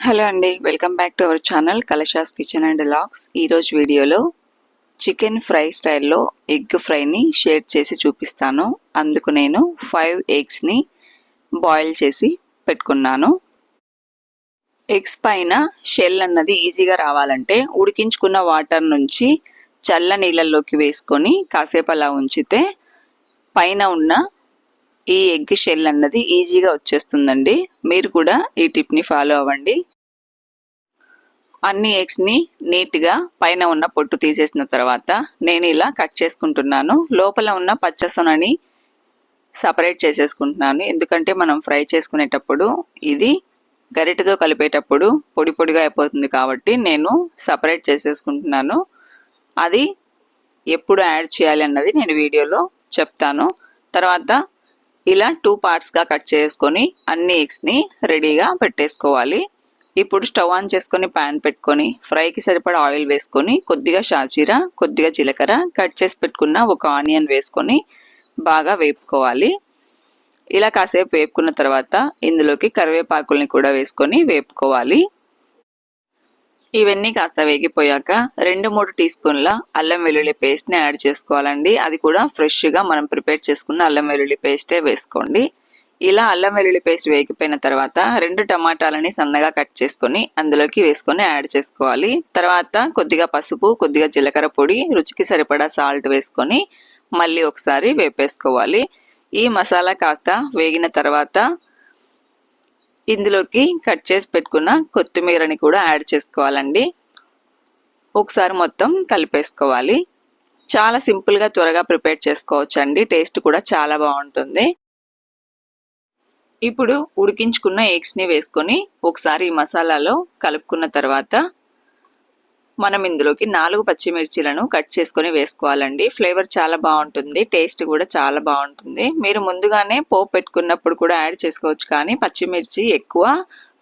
Hello అండి welcome back to our channel Kalasha's kitchen and లాక్స్. ఈరోజు వీడియోలో చికెన్ ఫ్రై స్టైల్లో ఎగ్ ఫ్రైని షేర్ చేసి చూపిస్తాను. అందుకు నేను ఫైవ్ ఎగ్స్ని బాయిల్ చేసి పెట్టుకున్నాను. ఎగ్స్ పైన షెల్ అన్నది ఈజీగా రావాలంటే ఉడికించుకున్న వాటర్ నుంచి చల్ల నీళ్ళల్లోకి వేసుకొని కాసేపు అలా ఉంచితే పైన ఉన్న ఈ ఎగ్ షెల్ అన్నది ఈజీగా వచ్చేస్తుందండి. మీరు కూడా ఈ టిప్ని ఫాలో అవ్వండి. అన్ని ఎగ్స్ని నీట్గా పైన ఉన్న పొట్టు తీసేసిన తర్వాత నేను ఇలా కట్ చేసుకుంటున్నాను. లోపల ఉన్న పచ్చసొనని సపరేట్ చేసేసుకుంటున్నాను. ఎందుకంటే మనం ఫ్రై చేసుకునేటప్పుడు ఇది గరిటతో కలిపేటప్పుడు పొడి పొడిగా అయిపోతుంది కాబట్టి నేను సపరేట్ చేసేసుకుంటున్నాను. అది ఎప్పుడు యాడ్ చేయాలి అన్నది నేను వీడియోలో చెప్తాను. తర్వాత ఇలా టూ పార్ట్స్గా కట్ చేసుకొని అన్ని ఎగ్స్ని రెడీగా పెట్టేసుకోవాలి. ఇప్పుడు స్టవ్ ఆన్ చేసుకొని ప్యాన్ పెట్టుకొని ఫ్రైకి సరిపడా ఆయిల్ వేసుకొని కొద్దిగా షాజీరా కొద్దిగా జీలకర్ర కట్ చేసి పెట్టుకున్న ఒక ఆనియన్ వేసుకొని బాగా వేపుకోవాలి. ఇలా కాసేపు వేపుకున్న తర్వాత ఇందులోకి కరివేపాకుల్ని కూడా వేసుకొని వేపుకోవాలి. ఇవన్నీ కాస్త వేగిపోయాక రెండు మూడు టీ స్పూన్ల అల్లం వెల్లుల్లి పేస్ట్ని యాడ్ చేసుకోవాలండి. అది కూడా ఫ్రెష్గా మనం ప్రిపేర్ చేసుకున్న అల్లం వెల్లుల్లి పేస్టే వేసుకోండి. ఇలా అల్లం వెల్లుల్లి పేస్ట్ వేగిపోయిన తర్వాత రెండు టమాటాలని సన్నగా కట్ చేసుకొని అందులోకి వేసుకొని యాడ్ చేసుకోవాలి. తర్వాత కొద్దిగా పసుపు కొద్దిగా జీలకర్ర పొడి రుచికి సరిపడా సాల్ట్ వేసుకొని మళ్ళీ ఒకసారి వేపేసుకోవాలి. ఈ మసాలా కాస్త వేగిన తర్వాత ఇందులోకి కట్ చేసి పెట్టుకున్న కొత్తిమీరని కూడా యాడ్ చేసుకోవాలండి. ఒకసారి మొత్తం కలిపేసుకోవాలి. చాలా సింపుల్గా త్వరగా ప్రిపేర్ చేసుకోవచ్చు అండి టేస్ట్ కూడా చాలా బాగుంటుంది. ఇప్పుడు ఉడికించుకున్న ఎగ్స్ని వేసుకొని ఒకసారి ఈ మసాలాలో కలుపుకున్న తర్వాత మనం ఇందులోకి నాలుగు పచ్చిమిర్చీలను కట్ చేసుకొని వేసుకోవాలండి. ఫ్లేవర్ చాలా బాగుంటుంది. టేస్ట్ కూడా చాలా బాగుంటుంది. మీరు ముందుగానే పోపు పెట్టుకున్నప్పుడు కూడా యాడ్ చేసుకోవచ్చు కానీ పచ్చిమిర్చి ఎక్కువ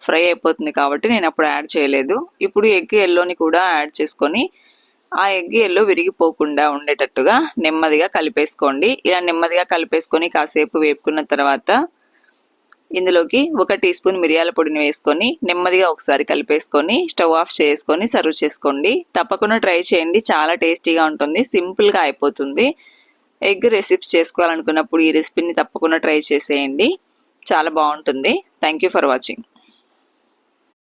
ఫ్రై అయిపోతుంది కాబట్టి నేను అప్పుడు యాడ్ చేయలేదు. ఇప్పుడు ఎగ్ ఎల్లోని కూడా యాడ్ చేసుకొని ఆ ఎగ్ ఎల్లో విరిగిపోకుండా ఉండేటట్టుగా నెమ్మదిగా కలిపేసుకోండి. ఇలా నెమ్మదిగా కలిపేసుకొని కాసేపు వేపుకున్న తర్వాత ఇందులోకి ఒక టీ స్పూన్ మిరియాల పొడిని వేసుకొని నెమ్మదిగా ఒకసారి కలిపేసుకొని స్టవ్ ఆఫ్ చేసుకొని సర్వ్ చేసుకోండి. తప్పకుండా ట్రై చేయండి. చాలా టేస్టీగా ఉంటుంది. సింపుల్గా అయిపోతుంది. ఎగ్ రెసిపీస్ చేసుకోవాలనుకున్నప్పుడు ఈ రెసిపీని తప్పకుండా ట్రై చేసేయండి. చాలా బాగుంటుంది. Thank for watching